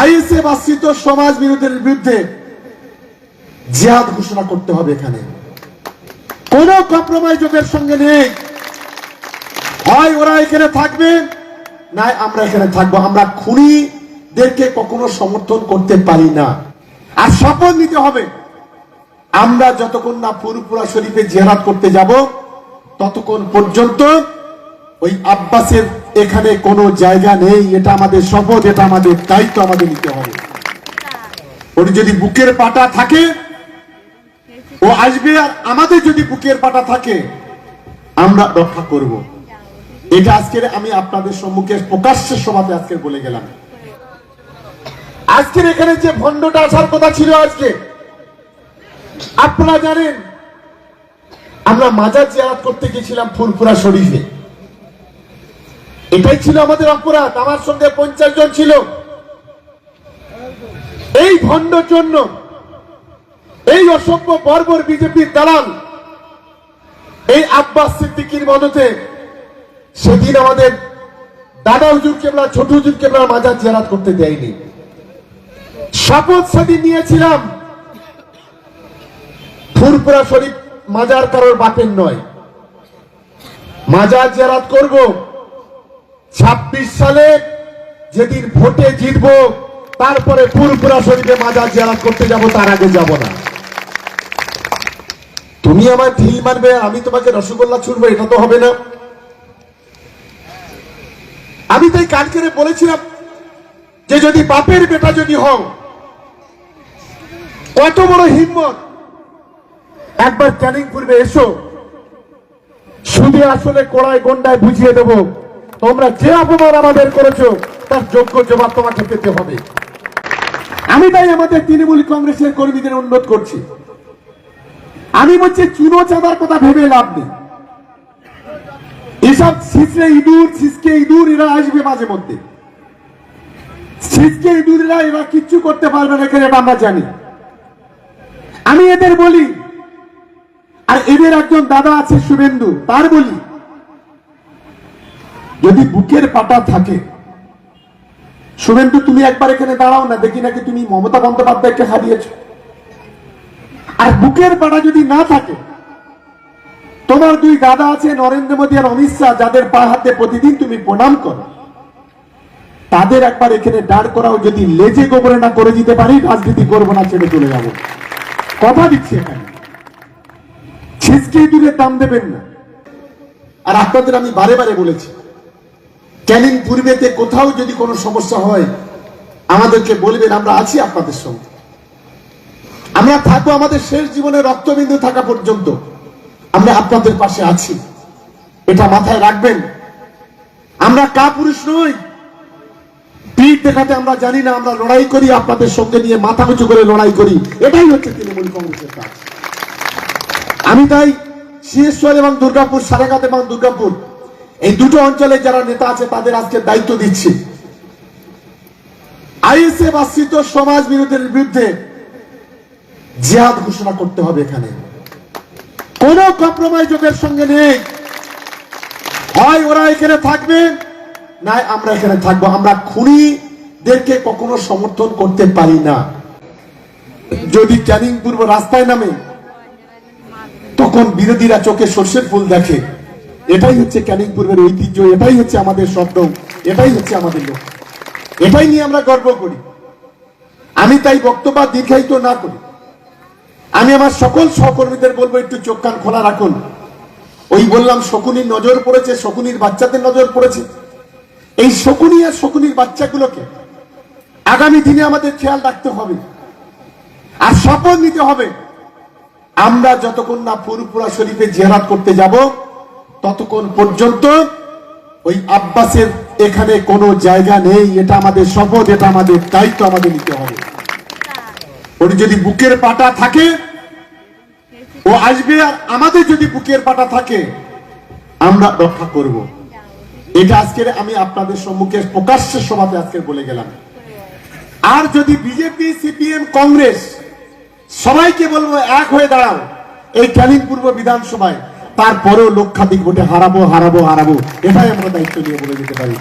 ISA বাস্তিত সমাজ বিরোধীর বিরুদ্ধে জিহাদ ঘোষণা করতে হবে এখানে। কোন কম্প্রোমাইজের সঙ্গে নেই। হয় ওরা এখানে থাকবে না আমরা এখানে থাকব। আমরা খুনিদেরকে কখনো সমর্থন করতে পারি না। আর শপথ নিতে হবে। আমরা যতক্ষণ না ফুরপুরা শরীফে জেহাদ করতে যাব, ততক্ষণ পর্যন্ত ওই আব্বাসের এখানে কোনো জায়গা নেই, এটা আমাদের শপথ, এটা আমাদের দায়িত্ব, আমাদের নিতে হবে। ওর যদি বুকের পাটা থাকে, ও আসবে আর আমাদের যদি বুকের পাটা থাকে, আমরা রক্ষা করব। এটা আজকের আমি আপনাদের সম্মুখে প্রকাশ্যের সভাতে আজকে বলে গেলাম। আজকের এখানে যে ভণ্ডটা আসার কথা ছিল আজকে, আপনারা জানেন, আমরা মাজার জিয়ারত করতে গেছিলাম ফুরফুরা শরীফে। এটাই ছিল আমাদের অপরাধ। আমার সঙ্গে পঞ্চাশ জন ছিল। এই ভণ্ডর জন্য, এই অসভ্য বর্বর বিজেপির দালাল, এই আব্বাস সিদ্দিকির মদতে সেদিন আমাদের দাদা হুজুর কেবলা, ছোট হুজুর কেবলা মাজার জিয়ারাত করতে দেয়নি। শপথ সেদিন নিয়েছিলাম। ফুরপুরা শরীফ মাজার কারোর বাপের নয়। মাজার জিয়ারাত করব। ছাব্বিশ সালে যেদিন ভোটে জিতবো, তারপরে ফুরপুরা শরীফে মাজার জিয়ারাত করতে যাব, তার আগে যাব না। তুমি আমার ঢিল মারবে, আমি তোমাকে রসগোল্লা ছুড়বো, এটা তো হবে না। আমি তাই কালকে বলেছিলাম যে যদি বাপের বেটা যদি হও, কত বড় হিম্মত। একবার ক্যানিং পূর্বে এসো। সুদে আসলে কড়ায় গন্ডায় বুঝিয়ে দেব তোমরা যে অপমান আমাদের করেছ, তার যোগ্য জবাব তোমাকে পেতে হবে। আমি তাই আমাদের তৃণমূল কংগ্রেসের কর্মীদের উন্নত করছি। আমি বলছি, চুনো চাঁদার কথা ভেবে লাভ নেই। এসব ইঁদুর শিসকে ইঁদুর, এরা আসবে মাঝে মধ্যে। এরা কিচ্ছু করতে পারবে না, এখানে আমরা জানি। আমি এদের বলি, আর এদের একজন দাদা আছে শুভেন্দু, তার বলি যদি বুকের পাটা থাকে, শুভেন্দু, তুমি একবার এখানে দাঁড়াও না, দেখি নাকি তুমি মমতা বন্দ্যোপাধ্যায়কে হারিয়েছ। আর বুকের পাটা যদি না থাকে, তোমার দুই দাদা আছে, নরেন্দ্র মোদী আর অমিত শাহ, যাদের পা হাতে প্রতিদিন তুমি প্রণাম করো। তাদের একবার এখানে দাঁড় করাও, যদি লেজে গোবরে না করে দিতে পারি, রাজনীতি করব না, ছেড়ে চলে যাব। কথা দিচ্ছি এখানে। ছিসকে দূরে দাম দেবেন না। আর আপনাদের আমি বারে বারে বলেছি ক্যানিং পূর্বেতে কোথাও যদি কোনো সমস্যা হয়, আমাদেরকে বলবেন, আমরা আছি আপনাদের সঙ্গে। আমরা থাকব আমাদের শেষ জীবনে রক্তবিন্দু থাকা পর্যন্ত। আমরা আপনাদের পাশে আছি। এটা মাথায় রাখবেন। আমরা কা পুরুষ নই। পিঠ দেখাতে আমরা জানি না, আমরা লড়াই করি, আপনাদের সঙ্গে নিয়ে মাথা উঁচু করে লড়াই করি। এটাই হচ্ছে তৃণমূল কংগ্রেসের কাজ। আমি তাই সিএসওয়ার এবং দুর্গাপুর সারাঘাট এবং দুর্গাপুর এই দুটো অঞ্চলে যারা নেতা আছে, তাদের আজকে দায়িত্ব দিচ্ছি। আইএসএ সমাজ বিরোধীর বিরুদ্ধে জিহাদ ঘোষণা করতে হবে এখানে। কোন কম্প্রোমাইজের সঙ্গে নেই। হয় ওরা এখানে থাকবে না আমরা এখানে থাকব। আমরা খুনিদেরকে কখনো সমর্থন করতে পারি না। যদি ক্যানিং পূর্ব রাস্তায় নামে, তখন বিরোধীরা চোখে সর্ষের ফুল দেখে। এটাই হচ্ছে ক্যানিং পূর্বের ঐতিহ্য, এটাই হচ্ছে আমাদের শব্দ এটাই হচ্ছে আমাদের লোক এটাই নিয়ে আমরা গর্ব করি। আমি তাই বক্তব্য দীর্ঘায়িত না করি। আমি আমার সকল সহকর্মীদের বলব, একটু চোখ কান খোলা রাখুন। ওই বললাম, শকুনির নজর পড়েছে, শকুনির বাচ্চাদের নজর পড়েছে। এই শকুনি আর শকুনির বাচ্চাগুলোকে আগামী দিনে আমাদের খেয়াল রাখতে হবে। আর শপথ নিতে হবে। আমরা যতক্ষণ না ফুরপুরা শরীফে জেহাদ করতে যাব ততক্ষণ পর্যন্ত ওই আব্বাসের এখানে কোনো জায়গা নেই। এটা আমাদের শপথ, এটা আমাদের দায়িত্ব, আমাদের নিতে হবে। ওর যদি বুকের পাটা থাকে, ও আসবে আর আমাদের যদি বুকের পাটা থাকে, আমরা রক্ষা করব। এটা আজকের আমি আপনাদের সম্মুখে প্রকাশ্যের সভাতে আজকে বলে গেলাম। আর যদি বিজেপি, সিপিএম, কংগ্রেস সবাইকে বলব এক হয়ে দাঁড়াও। এই ক্যানিং পূর্ব বিধানসভায় তারপরেও লক্ষাধিক ভোটে হারাবো হারাবো হারাবো। এটাই আমরা দায়িত্ব নিয়ে বলে দিতে পারি।